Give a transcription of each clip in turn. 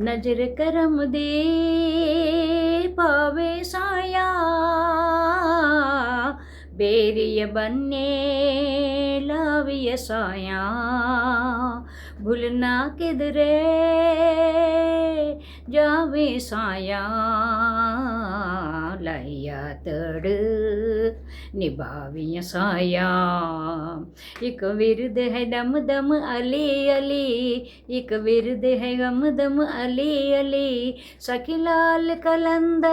नज़र करम दे पावे साया। बेरिय बनने लाविय साया। भूलना किधरे जावे साया। लाया तड़ निभावी साया एक विरद है दम दम अले अले, एक विरद है गम दम अले अले। सखिलाल कलंदर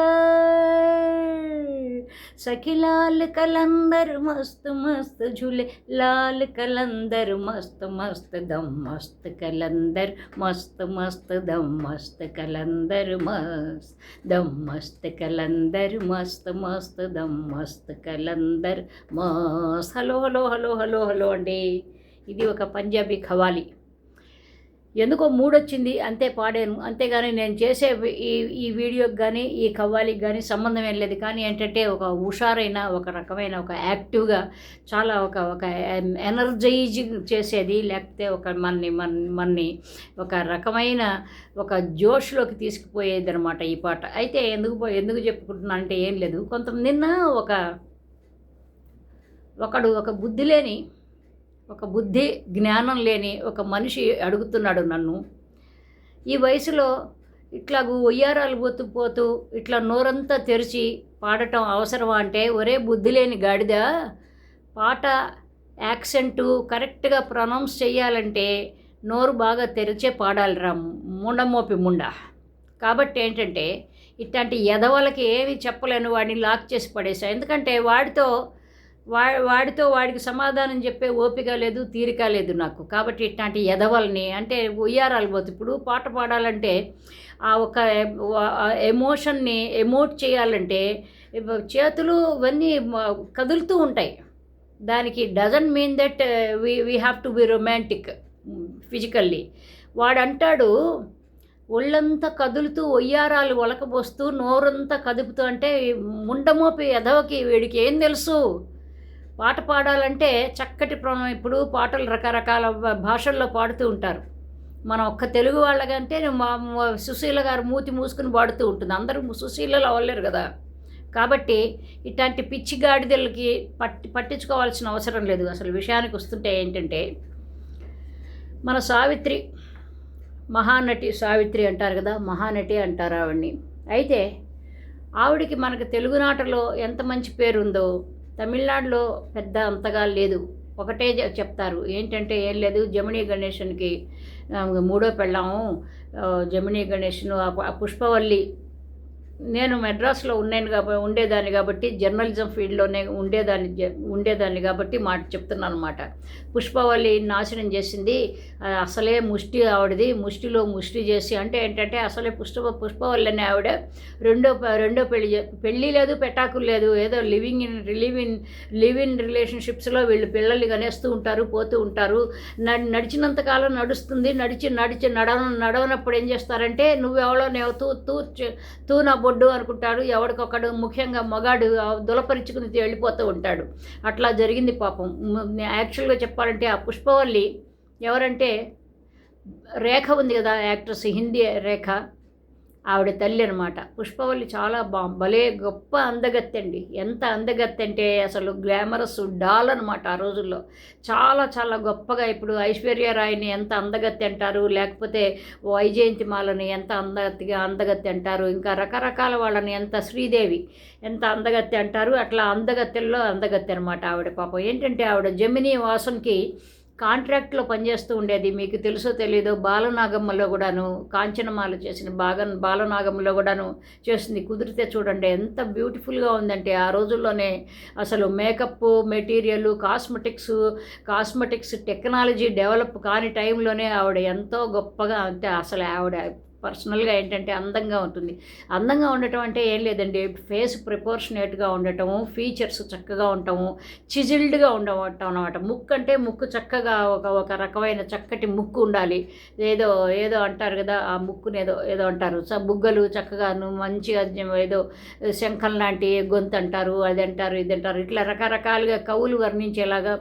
सखिलाल कलंदर मस्त मस्त झूले। लाल कलंदर मस्त मस्त दम मस्त कलंदर, मस्त मस्त दम मस्त कलंदर मस्त, दम मस्त कलंदर मस्त मस्त दम मस्त कलंदर। కలందర్ మస్త్ hello hello hello hello hello అండి. ఇది ఒక పంజాబీ ఖవాలి. ఎందుకో మూడొచ్చింది అంతే పాడాను. అంతేగాని నేను చేసే ఈ ఈ వీడియోకి కానీ ఈ కవ్వాలికి కానీ సంబంధం ఏం లేదు. కానీ ఏంటంటే ఒక హుషారైన ఒక రకమైన ఒక యాక్టివ్గా చాలా ఒక ఒక ఎనర్జైజింగ్ చేసేది లేకపోతే ఒక మన్ని మన మనని ఒక రకమైన ఒక జోష్లోకి తీసుకుపోయేది అనమాట ఈ పాట. అయితే ఎందుకు ఎందుకు చెప్పుకుంటున్నా అంటే ఏం లేదు. కొంత నిన్న ఒక ఒకడు ఒక బుద్ధి లేని ఒక బుద్ధి జ్ఞానం లేని ఒక మనిషి అడుగుతున్నాడు నన్ను. ఈ వయసులో ఇట్లాగూ ఒయ్యారాలు పోతూ పోతూ ఇట్లా నోరంతా తెరిచి పాడటం అవసరమా అంటే ఒరే బుద్ధి లేని గాడిద పాట యాక్సెంటు కరెక్ట్గా ప్రొనౌన్స్ చేయాలంటే నోరు బాగా తెరిచే పాడాలిరా ముండమోపి ముండ. కాబట్టి ఏంటంటే ఇట్లాంటి ఎదవలకి ఏమి చెప్పలేను వాడిని లాక్ చేసి పడేసా. ఎందుకంటే వాడితో వా వాడితో వాడికి సమాధానం చెప్పే ఓపిక లేదు తీరిక లేదు నాకు. కాబట్టి ఇట్లాంటి ఎదవల్ని అంటే ఉయ్యారాలు పోతే ఇప్పుడు పాట పాడాలంటే ఆ ఒక ఎమోషన్ని ఎమోట్ చేయాలంటే చేతులు ఇవన్నీ కదులుతూ ఉంటాయి. దానికి doesn't mean that we we have to be romantic physically. వాడు అంటాడు ఒళ్ళంతా కదులుతూ ఒయ్యారాలు ఒలకబోస్తూ నోరంతా కదుపుతూ అంటే ముండమోపి ఎదవకి వీడికి ఏం తెలుసు? పాట పాడాలంటే చక్కటి ప్రణం. ఇప్పుడు పాటలు రకరకాల భాషల్లో పాడుతూ ఉంటారు. మనం ఒక్క తెలుగు వాళ్ళకంటే మా సుశీల గారు మూతి మూసుకుని పాడుతూ ఉంటుంది. అందరూ సుశీలలో అవ్వలేరు కదా. కాబట్టి ఇట్లాంటి పిచ్చి గాడిదలకి పట్టి పట్టించుకోవాల్సిన అవసరం లేదు. అసలు విషయానికి వస్తుంటే ఏంటంటే మన సావిత్రి మహానటి సావిత్రి అంటారు కదా మహానటి అంటారు ఆవిడ్ని. అయితే ఆవిడికి మనకు తెలుగునాటలో ఎంత మంచి పేరు ఉందో తమిళనాడులో పెద్ద అంతగా లేదు. ఒకటే చెప్తారు. ఏంటంటే ఏం లేదు జమినీ గణేషన్కి మూడో పెళ్ళాము. జమినీ గణేష్ను ఆ పుష్పవల్లి నేను మెడ్రాస్లో ఉన్నాను కాబట్టి ఉండేదాన్ని కాబట్టి జర్నలిజం ఫీల్డ్లోనే ఉండేదాన్ని ఉండేదాన్ని కాబట్టి మాట చెప్తున్నాను అనమాట పుష్పవల్లి నాశనం చేసింది. అసలే ముష్టి ఆవిడది. ముష్టిలో ముష్టి చేసి అంటే ఏంటంటే అసలే పుష్ప పుష్పవల్లి అనే ఆవిడ రెండో రెండో పెళ్ళి పెళ్ళి లేదు పెటాకులు లేదు. ఏదో living in live in live in రిలేషన్షిప్స్లో వీళ్ళు పిల్లల్ని కనేస్తూ ఉంటారు పోతూ ఉంటారు. న- నడిచినంత కాలం నడుస్తుంది. నడిచి నడిచి నడవ నడవనప్పుడు ఏం చేస్తారంటే నువ్వెవడో నేను తూ తూ తూ నా బొడ్డు అనుకుంటాడు ఎవడికొకడు ముఖ్యంగా మగాడు దులపరుచుకుని వెళ్ళిపోతూ ఉంటాడు. అట్లా జరిగింది పాపం. యాక్చువల్గా చెప్పాలంటే ఆ పుష్పవల్లి ఎవరంటే రేఖ ఉంది కదా యాక్ట్రెస్ హిందీ రేఖ. ఆవిడ తల్లి అనమాట పుష్పవల్లి చాలా బా భలే గొప్ప అందగత్తండి. ఎంత అందగత్తంటే అసలు గ్లామరస్ డాల్ అనమాట ఆ రోజుల్లో. చాలా చాలా గొప్పగా ఇప్పుడు ఐశ్వర్య రాయ్ని ఎంత అందగత్తి అంటారు లేకపోతే వైజయంతి మాలని ఎంత అందగత్తిగా అందగత్తి అంటారు ఇంకా రకరకాల వాళ్ళని ఎంత శ్రీదేవి ఎంత అందగత్తి అంటారు అట్లా అందగత్తెల్లో అందగత్తి అనమాట ఆవిడ పాపం. ఏంటంటే ఆవిడ జమినీ వాసన్కి కాంట్రాక్ట్లో పనిచేస్తూ ఉండేది. మీకు తెలుసో తెలీదో బాలనాగమ్మలో కూడాను కాంచనమాల చేసిన బాగ బాలనాగమ్మలో కూడాను చేసింది కుదిరితే చూడండి ఎంత బ్యూటిఫుల్గా ఉందంటే ఆ రోజుల్లోనే అసలు makeup material cosmetics cosmetics technology develop కాని టైంలోనే ఆవిడ ఎంతో గొప్పగా అంటే అసలు ఆవిడ పర్సనల్గా ఏంటంటే అందంగా ఉంటుంది. అందంగా ఉండటం అంటే ఏం లేదండి. ఫేస్ ప్రిపోర్షనేట్గా ఉండటము ఫీచర్స్ చక్కగా ఉండటము చిజిల్డ్గా ఉండటం అనమాట ముక్కు అంటే ముక్కు చక్కగా ఒక ఒక రకమైన చక్కటి ముక్కు ఉండాలి. ఏదో ఏదో అంటారు కదా ఆ ముక్కుని ఏదో ఏదో అంటారు. బుగ్గలు చక్కగాను మంచిగా ఏదో శంఖం లాంటి గొంతు అంటారు అది అంటారు ఇది అంటారు. ఇట్లా రకరకాలుగా కవులు వర్ణించేలాగా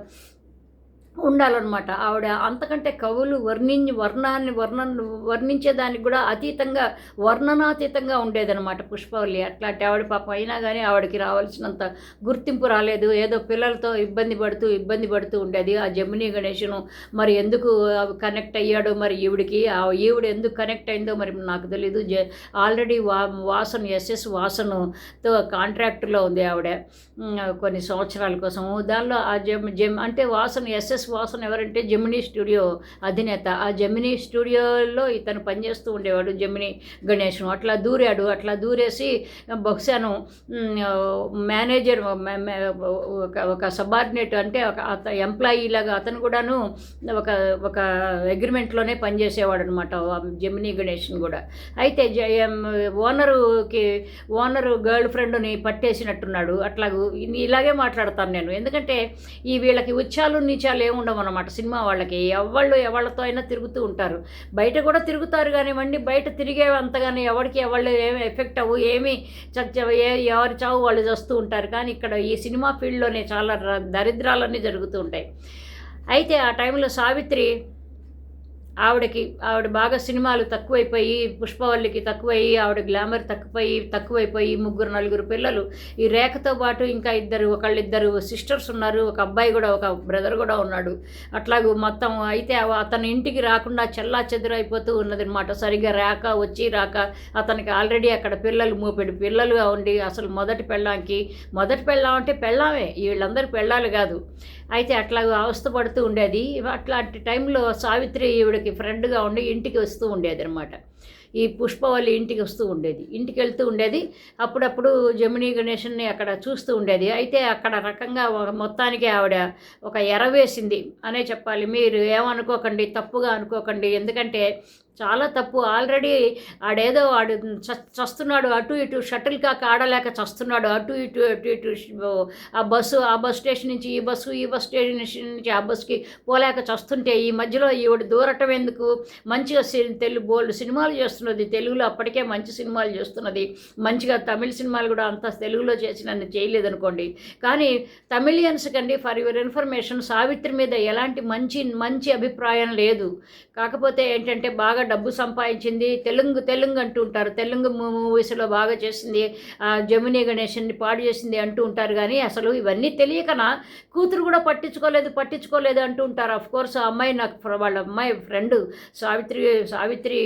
ఉండాలన్నమాట. ఆవిడ అంతకంటే కవులు వర్ణించి వర్ణాన్ని వర్ణన్ వర్ణించేదానికి కూడా అతీతంగా వర్ణనాతీతంగా ఉండేదన్నమాట పుష్పవల్లి. అట్లాంటి ఆవిడ పాపం అయినా కానీ ఆవిడకి రావాల్సినంత గుర్తింపు రాలేదు. ఏదో పిల్లలతో ఇబ్బంది పడుతూ ఇబ్బంది పడుతూ ఉండేది. ఆ జమినీ గణేషను మరి ఎందుకు కనెక్ట్ అయ్యాడో మరి ఈవిడికి ఆ ఈవిడ ఎందుకు కనెక్ట్ అయిందో మరి నాకు తెలీదు. జ ఆల్రెడీ వా వాసన్ ఎస్ఎస్ వాసనతో కాంట్రాక్ట్లో ఉంది ఆవిడ. కొన్ని సంవత్సరాల కోసం దానిలో ఆ జెమ్ జెమ్ అంటే వాసన ఎస్ఎస్ వాసన్ ఎవరంటే జెమినీ స్టూడియో అధినేత. ఆ జెమినీ స్టూడియోలో ఇతను పనిచేస్తూ ఉండేవాడు జెమినీ గణేష్ అట్లా దూరాడు. అట్లా దూరేసి బహుశాను మేనేజర్ ఒక ఒక సబార్డినేట్ అంటే ఒక అత ఎంప్లాయీ లాగా అతను కూడాను ఒక ఒక అగ్రిమెంట్లోనే పనిచేసేవాడు అనమాట జెమినీ గణేష్ని కూడా. అయితే జ- ఓనరుకి ఓనరు గర్ల్ ఫ్రెండ్ని పట్టేసినట్టున్నాడు. అట్లాగూ ఇలాగే మాట్లాడతాను నేను. ఎందుకంటే ఈ వీళ్ళకి ఉచ్చాలు నీచాలు ఉండవు అనమాట సినిమా వాళ్ళకి. ఎవళ్ళు ఎవళ్ళతో అయినా తిరుగుతూ ఉంటారు. బయట కూడా తిరుగుతారు కానివ్వండి బయట తిరిగే అంతగానే ఎవరికి ఎవళ్ళు ఏమి ఎఫెక్ట్ అవ్వు ఏమి ఏ ఎవరి చావు వాళ్ళు చేస్తూ ఉంటారు. కానీ ఇక్కడ ఈ సినిమా ఫీల్డ్లోనే చాలా ర- దరిద్రాలన్నీ జరుగుతూ ఉంటాయి. అయితే ఆ టైంలో సావిత్రి ఆవిడకి ఆవిడ బాగా సినిమాలు తక్కువైపోయి పుష్పవల్లికి తక్కువయ్యి ఆవిడ గ్లామర్ తక్కువయి తక్కువైపోయి ముగ్గురు నలుగురు పిల్లలు. ఈ రేఖతో పాటు ఇంకా ఇద్దరు ఒకళ్ళిద్దరు సిస్టర్స్ ఉన్నారు ఒక అబ్బాయి కూడా ఒక బ్రదర్ కూడా ఉన్నాడు. అట్లాగూ మొత్తం అయితే అతని ఇంటికి రాకుండా చెల్లా చెదురైపోతూ ఉన్నది అనమాట సరిగ్గా రాక వచ్చి రాక అతనికి ఆల్రెడీ అక్కడ పిల్లలు మూపెడు పిల్లలుగా ఉండి అసలు మొదటి పెళ్ళాంకి మొదటి పెళ్ళాం అంటే పెళ్ళామే వీళ్ళందరూ పెళ్ళాలు కాదు. అయితే అట్లాగ అవస్థ పడుతూ ఉండేది అట్లాంటి టైంలో సావిత్రి వాళ్ళకి ఫ్రెండ్గా ఉండి ఇంటికి వస్తూ ఉండేది అనమాట ఈ పుష్పవల్లి ఇంటికి వస్తూ ఉండేది. ఇంటికి వెళ్తూ ఉండేది. అప్పుడప్పుడు జమినీ గణేషన్ని అక్కడ చూస్తూ ఉండేది. అయితే అక్కడ రకంగా ఒక మొత్తానికి ఆవిడ ఒక ఎర వేసింది. అనే చెప్పాలి. మీరు ఏమనుకోకండి తప్పుగా అనుకోకండి. ఎందుకంటే చాలా తప్పు. ఆల్రెడీ ఆడేదో వాడు చస్తున్నాడు అటు ఇటు షటిల్ కాక ఆడలేక చస్తున్నాడు అటు ఇటు అటు ఇటు ఆ బస్సు ఆ బస్ స్టేషన్ నుంచి ఈ బస్సు ఈ బస్ స్టేషన్ నుంచి ఆ బస్సుకి పోలేక చస్తుంటే ఈ మధ్యలో ఈవిడ దూరటం ఎందుకు? మంచిగా సి- తెలుగు బోల్డ్ సినిమాలు చేస్తున్నది. తెలుగులో అప్పటికే మంచి సినిమాలు చేస్తున్నది. మంచిగా తమిళ సినిమాలు కూడా అంత తెలుగులో చేసి నన్ను చేయలేదనుకోండి. కానీ తమిళియన్స్ కండి ఫర్ యువర్ ఇన్ఫర్మేషన్ సావిత్రి మీద ఎలాంటి మంచి మంచి అభిప్రాయం లేదు. కాకపోతే ఏంటంటే బాగా డబ్బు సంపాదించింది. తెలుగు తెలుగు అంటూ ఉంటారు. తెలుగు మూవీస్లో బాగా చేసింది ఆ, జమినీ గణేషన్ని పాడు చేసింది అంటూ ఉంటారు. కానీ అసలు ఇవన్నీ తెలియకనా? కూతురు కూడా పట్టించుకోలేదు పట్టించుకోలేదు అంటూ ఉంటారు. అఫ్ కోర్స్ ఆ అమ్మాయి నాకు వాళ్ళ అమ్మాయి ఫ్రెండ్ సావిత్రి సావిత్రి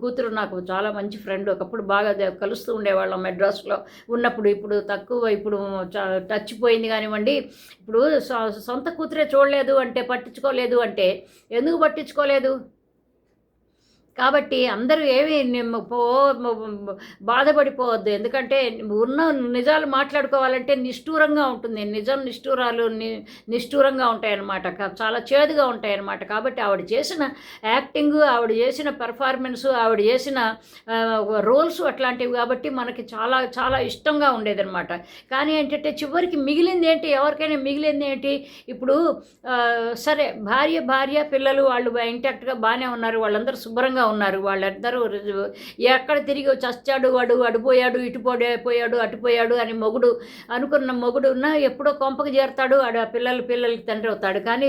కూతురు నాకు చాలా మంచి ఫ్రెండ్ ఒకప్పుడు బాగా కలుస్తూ ఉండేవాళ్ళం మెడ్రాస్లో. ఉన్నప్పుడు ఇప్పుడు తక్కువ ఇప్పుడు చ- టచ్ పోయింది కానివ్వండి. ఇప్పుడు సొ- సొంత కూతురే చూడలేదు అంటే పట్టించుకోలేదు అంటే ఎందుకు పట్టించుకోలేదు? కాబట్టి అందరూ ఏమి పో బాధపడిపోవద్దు. ఎందుకంటే ఉన్న నిజాలు మాట్లాడుకోవాలంటే నిష్ఠూరంగా ఉంటుంది. నిజం నిష్ఠూరాలు ని నిష్ఠూరంగా ఉంటాయన్నమాట. చాలా చేదుగా ఉంటాయన్నమాట. కాబట్టి ఆవిడ చేసిన యాక్టింగ్ ఆవిడ చేసిన పెర్ఫార్మెన్స్ ఆవిడ చేసిన రోల్స్ అట్లాంటివి కాబట్టి మనకి చాలా చాలా ఇష్టంగా ఉండేదన్నమాట. కానీ ఏంటంటే చివరికి మిగిలింది ఏంటి? ఎవరికైనా మిగిలింది ఏంటి? ఇప్పుడు సరే భార్య భార్య పిల్లలు వాళ్ళు ఇంటాక్ట్గా బాగానే ఉన్నారు. వాళ్ళందరూ శుభ్రంగా ఉన్నారు. వాళ్ళందరూ ఎక్కడ తిరిగి చచ్చాడు వాడు అడిపోయాడు ఇటుపోయాడు పోయాడు అటుపోయాడు అని మొగుడు అనుకున్న మొగుడు ఉన్న ఎప్పుడో కొంపకు చేరుతాడు. ఆడ పిల్లల పిల్లలకి తండ్రి అవుతాడు. కానీ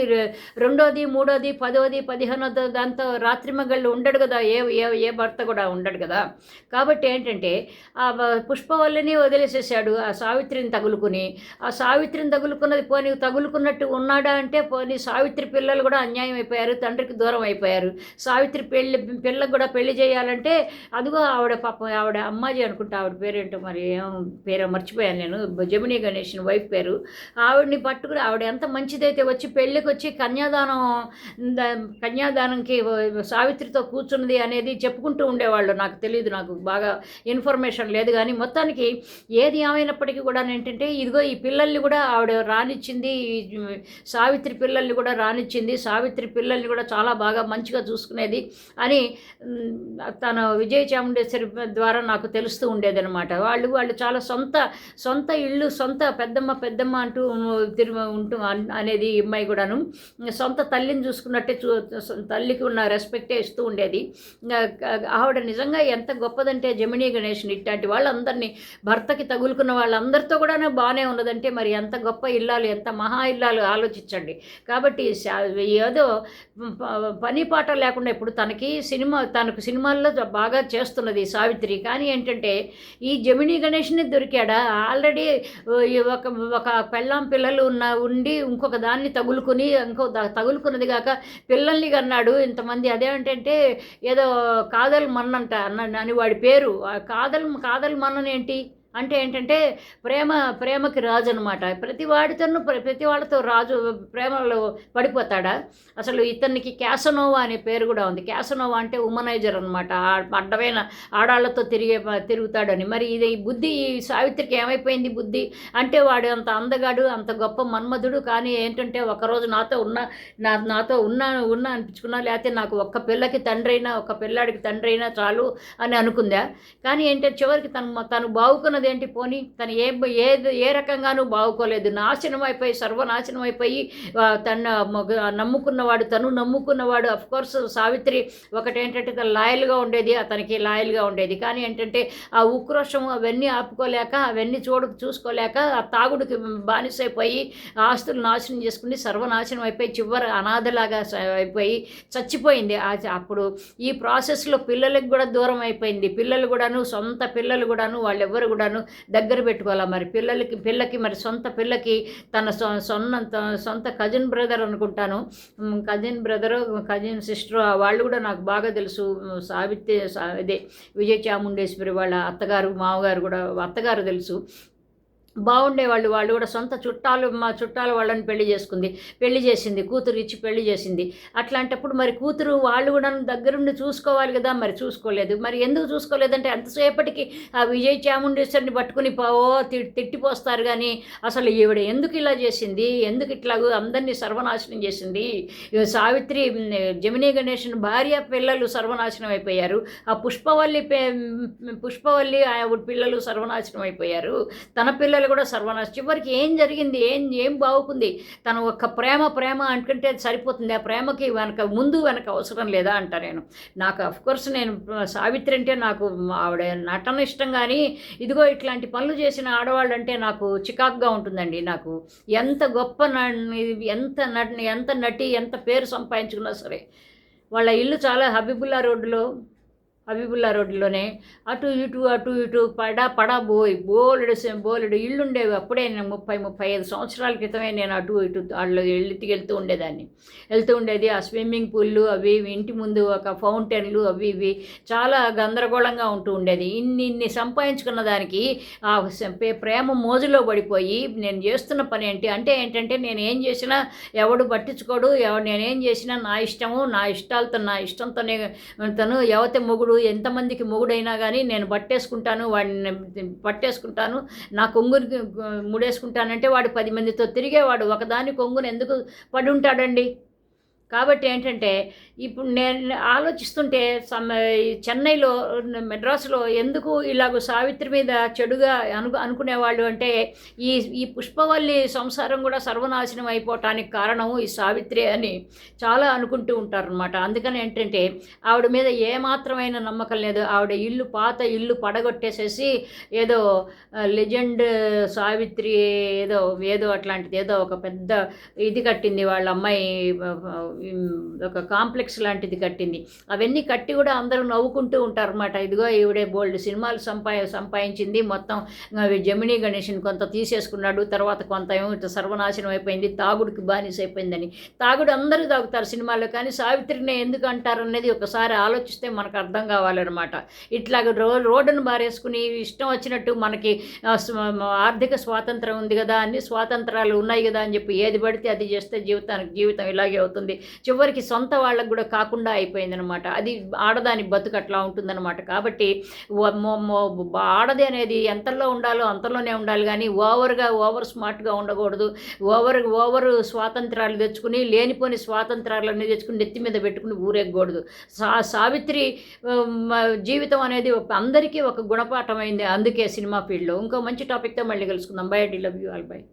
రెండోది మూడోది పదోది పదిహేనోది దాంతో రాత్రి మగళ్ళు ఉండడు కదా. ఏ ఏ ఏ భర్త కూడా ఉండడు కదా. కాబట్టి ఏంటంటే ఆ పుష్పవల్లిని వదిలేసేసాడు ఆ సావిత్రిని తగులుకుని. ఆ సావిత్రిని తగులుకున్నది పోనీ తగులుకున్నట్టు ఉన్నాడా అంటే పోనీ సావిత్రి పిల్లలు కూడా అన్యాయం అయిపోయారు తండ్రికి దూరం అయిపోయారు. సావిత్రి పెళ్ళి పిల్లకు కూడా పెళ్ళి చేయాలంటే అదిగో ఆవిడ పాపం ఆవిడ అమ్మాజీ అనుకుంటా ఆవిడ పేరేంటో మరి ఏం పేరు మర్చిపోయాను నేను. జమినీ గణేష్ని వైఫ్ పేరు. ఆవిడని పట్టుకుని ఆవిడ ఎంత మంచిదైతే వచ్చి పెళ్ళికి వచ్చి కన్యాదానం కన్యాదానంకి సావిత్రితో కూర్చున్నది అనేది చెప్పుకుంటూ ఉండేవాళ్ళు. నాకు తెలియదు నాకు బాగా ఇన్ఫర్మేషన్ లేదు కానీ మొత్తానికి ఏది ఏమైనప్పటికీ కూడా ఏంటంటే ఇదిగో ఈ పిల్లల్ని కూడా ఆవిడ రానిచ్చింది ఈ సావిత్రి పిల్లల్ని కూడా రానిచ్చింది సావిత్రి పిల్లల్ని కూడా చాలా బాగా మంచిగా చూసుకునేది అని తన విజయ చాముండేశ్వరి ద్వారా నాకు తెలుస్తూ ఉండేదనమాట వాళ్ళు వాళ్ళు చాలా సొంత సొంత ఇల్లు సొంత పెద్దమ్మ పెద్దమ్మ అంటూ తిరుమ ఉంటూ అనేది అమ్మాయి కూడాను. సొంత తల్లిని చూసుకున్నట్టే చూ తల్లికి ఉన్న రెస్పెక్టే ఇస్తూ ఉండేది. ఆవిడ నిజంగా ఎంత గొప్పదంటే జమినీ గణేష్ని. ఇట్లాంటి వాళ్ళందరినీ భర్తకి తగులుకున్న వాళ్ళందరితో కూడా బాగానే ఉన్నదంటే మరి ఎంత గొప్ప ఇల్లాలు ఎంత మహా ఇల్లాలు ఆలోచించండి. కాబట్టి ఏదో ప- పని పాట లేకుండా ఇప్పుడు తనకి సినిమా సినిమా తనకు సినిమాల్లో బాగా చేస్తున్నది సావిత్రి. కానీ ఏంటంటే ఈ జమినీ గణేష్ని దొరికాడా? ఆల్రెడీ ఒక ఒక పెళ్ళాం పిల్లలు ఉన్న ఉండి ఇంకొక దాన్ని తగులుకుని ఇంకో తగులుకున్నది కాక పిల్లల్ని కన్నాడు. ఇంతమంది అదేంటంటే ఏదో కాదల్ మన్నంట అన్న అని వాడి పేరు. కాదల్ కాదల్ మన్నన్ ఏంటి అంటే ఏంటంటే ప్రేమ ప్రేమకి రాజు అనమాట ప్రతి వాడితోనూ ప్రతి వాళ్ళతో రాజు ప్రేమలో పడిపోతాడా? అసలు ఇతనికి క్యాసనోవా అనే పేరు కూడా ఉంది. క్యాసనోవా అంటే ఉమనైజర్ అనమాట అడ్డమైన ఆడాళ్ళతో తిరిగే తిరుగుతాడని. మరి ఇది ఈ బుద్ధి ఈ సావిత్రికి ఏమైపోయింది బుద్ధి? అంటే వాడు అంత అందగాడు అంత గొప్ప మన్మధుడు కానీ ఏంటంటే ఒకరోజు నాతో ఉన్న నా నాతో ఉన్నా ఉన్నా అనిపించుకున్నా లేకపోతే నాకు ఒక్క పిల్లకి తండ్రి అయినా ఒక పిల్లాడికి తండ్రి అయినా చాలు అని అనుకుందా? కానీ ఏంటంటే చివరికి తను తను బాగుకున్నది ఏంటి పోనీ? తను ఏ ఏ ఏ రకంగానూ బాగుకోలేదు నాశనం అయిపోయి సర్వనాశనం అయిపోయి తన నమ్ముకున్నవాడు తను నమ్ముకున్నవాడు కోర్స్ సావిత్రి ఒకటేంటంటే తను లాయల్గా ఉండేది అతనికి లాయల్గా ఉండేది. కానీ ఏంటంటే ఆ ఉక్రోషం అవన్నీ ఆపుకోలేక అవన్నీ చూడ చూసుకోలేక ఆ తాగుడికి బానిసైపోయి ఆస్తులు నాశనం చేసుకుని సర్వనాశనం అయిపోయి చివరి అనాథలాగా అయిపోయి చచ్చిపోయింది. ఆ అప్పుడు ఈ ప్రాసెస్లో పిల్లలకు కూడా దూరం అయిపోయింది. పిల్లలు కూడాను సొంత పిల్లలు కూడాను వాళ్ళెవ్వరు కూడాను దగ్గర పెట్టుకోవాలా? మరి పిల్లలకి పిల్లకి మరి సొంత పిల్లకి తన సొ- సొన్న త- సొంత కజిన్ బ్రదర్ అనుకుంటాను. కజిన్ బ్రదరు కజిన్ సిస్టర్ వాళ్ళు కూడా నాకు బాగా తెలుసు. సావిత్రి ఇదే విజయ చాముండేశ్వరి వాళ్ళ అత్తగారు మామగారు కూడా అత్తగారు తెలుసు. బాగుండేవాళ్ళు వాళ్ళు కూడా సొంత చుట్టాలు మా చుట్టాల వాళ్ళని పెళ్ళి చేసుకుంది. పెళ్ళి చేసింది కూతురు ఇచ్చి పెళ్ళి చేసింది. అట్లాంటప్పుడు మరి కూతురు వాళ్ళు కూడా దగ్గరుండి చూసుకోవాలి కదా మరి చూసుకోలేదు. మరి ఎందుకు చూసుకోలేదంటే ఎంతసేపటికి ఆ విజయ్ చాముండేశ్వరిని పట్టుకుని పోవో తి- తిట్టిపోస్తారు కానీ అసలు ఈవిడ ఎందుకు ఇలా చేసింది? ఎందుకు ఇట్లాగూ అందరినీ సర్వనాశనం చేసింది? సావిత్రి జమినీ గణేషన్ భార్య పిల్లలు సర్వనాశనం అయిపోయారు. ఆ పుష్పవల్లి పే- పుష్పవల్లి ఆవిడ పిల్లలు సర్వనాశనం అయిపోయారు. తన పిల్లలు కూడా సర్వనాశ. చివరికి ఏం జరిగింది? ఏం ఏం బాగుంది? తను ఒక్క ప్రేమ ప్రేమ అనుకుంటే సరిపోతుంది. ఆ ప్రేమకి వెనక ముందు వెనక అవసరం లేదా అంట నేను. నాకు అఫ్ కోర్స్ నేను సావిత్రి అంటే నాకు ఆవిడ నటన ఇష్టం కానీ ఇదిగో ఇట్లాంటి పనులు చేసిన ఆడవాళ్ళు అంటే నాకు చికాక్గా ఉంటుందండి నాకు. ఎంత గొప్ప ఎంత నటి ఎంత నటి ఎంత పేరు సంపాదించుకున్నా సరే. వాళ్ళ ఇల్లు చాలా హబీబుల్లా రోడ్డులో. హబీబుల్లా రోడ్డులోనే. అటు ఇటు అటు ఇటు పడా పడ బోయ్ బోలెడు బోలెడు ఇల్లు ఉండేవి అప్పుడే నేను ముప్పై ముప్పై ఐదు సంవత్సరాల క్రితమే నేను అటు ఇటు వాళ్ళు వెళ్ళి వెళ్తూ ఉండేదాన్ని. వెళ్తూ ఉండేది ఆ స్విమ్మింగ్ పూల్లు అవి ఇవి ఇంటి ముందు ఒక ఫౌంటైన్లు అవి ఇవి. చాలా గందరగోళంగా ఉంటూ ఉండేది. ఇన్ని ఇన్ని సంపాదించుకున్న దానికి ఆ ప్రేమ మోజులో పడిపోయి నేను చేస్తున్న పని ఏంటి? అంటే ఏంటంటే నేను ఏం చేసినా ఎవడు పట్టించుకోడు. ఎవడు నేనేం చేసినా నా ఇష్టము నా ఇష్టాలతో నా ఇష్టంతోనే తను ఎవతే మొగుడు ఎంతమందికి మొగుడైనా కానీ నేను పట్టేసుకుంటాను వాడిని పట్టేసుకుంటాను నా కొంగుని ముడేసుకుంటానంటే వాడు పది మందితో తిరిగేవాడు. ఒకదాని కొంగుని ఎందుకు పడి ఉంటాడండి కాబట్టి ఏంటంటే ఇప్పుడు నేను ఆలోచిస్తుంటే సమ ఈ చెన్నైలో మెడ్రాస్లో ఎందుకు ఇలాగ సావిత్రి మీద చెడుగా అను అనుకునేవాళ్ళు అంటే ఈ ఈ పుష్పవల్లి సంసారం కూడా సర్వనాశనం అయిపోవటానికి కారణం ఈ సావిత్రి అని చాలా అనుకుంటూ ఉంటారనమాట అందుకని ఏంటంటే ఆవిడ మీద ఏమాత్రమైన నమ్మకం లేదు. ఆవిడ ఇల్లు పాత ఇల్లు పడగొట్టేసేసి ఏదో లెజెండ్ సావిత్రి ఏదో ఏదో అట్లాంటిది ఏదో ఒక పెద్ద ఇది కట్టింది వాళ్ళ అమ్మాయి ఒక కాంప్లెక్స్ లాంటిది కట్టింది. అవన్నీ కట్టి కూడా అందరూ నవ్వుకుంటూ ఉంటారు అనమాట ఇదిగో ఈవిడే బోల్డ్ సినిమాలు సంపాయ సంపాదించింది. మొత్తం అవి జమినీ గణేష్ని కొంత తీసేసుకున్నాడు. తర్వాత కొంత ఏమో సర్వనాశనం అయిపోయింది. తాగుడికి బానిస అయిపోయిందని. తాగుడు అందరూ తాగుతారు సినిమాలో కానీ సావిత్రిని ఎందుకు అంటారు అనేది ఒకసారి ఆలోచిస్తే మనకు అర్థం కావాలన్నమాట. ఇట్లాగ రో రోడ్డును బారేసుకుని ఇష్టం వచ్చినట్టు మనకి ఆర్థిక స్వాతంత్రం ఉంది కదా అన్ని స్వాతంత్రాలు ఉన్నాయి కదా అని చెప్పి ఏది పడితే అది చేస్తే జీవితానికి జీవితం ఇలాగే అవుతుంది. చివరికి సొంత వాళ్ళకు కూడా కాకుండా అయిపోయిందనమాట అది ఆడదాని బతుకు అట్లా ఉంటుందన్నమాట. కాబట్టి ఆడది అనేది ఎంతలో ఉండాలో అంతలోనే ఉండాలి. కానీ ఓవర్గా ఓవర్ స్మార్ట్గా ఉండకూడదు. ఓవర్ ఓవర్ స్వాతంత్రాలు తెచ్చుకుని లేనిపోని స్వాతంత్రాలన్నీ తెచ్చుకుని నెత్తి మీద పెట్టుకుని ఊరేగకూడదు. సా సావిత్రి జీవితం అనేది ఒక- అందరికీ ఒక గుణపాఠమైంది. అందుకే సినిమా ఫీల్డ్లో. ఇంకో మంచి టాపిక్తో మళ్ళీ కలుసుకుందాం. బై డి లవ్ యూ ఆల్. బై.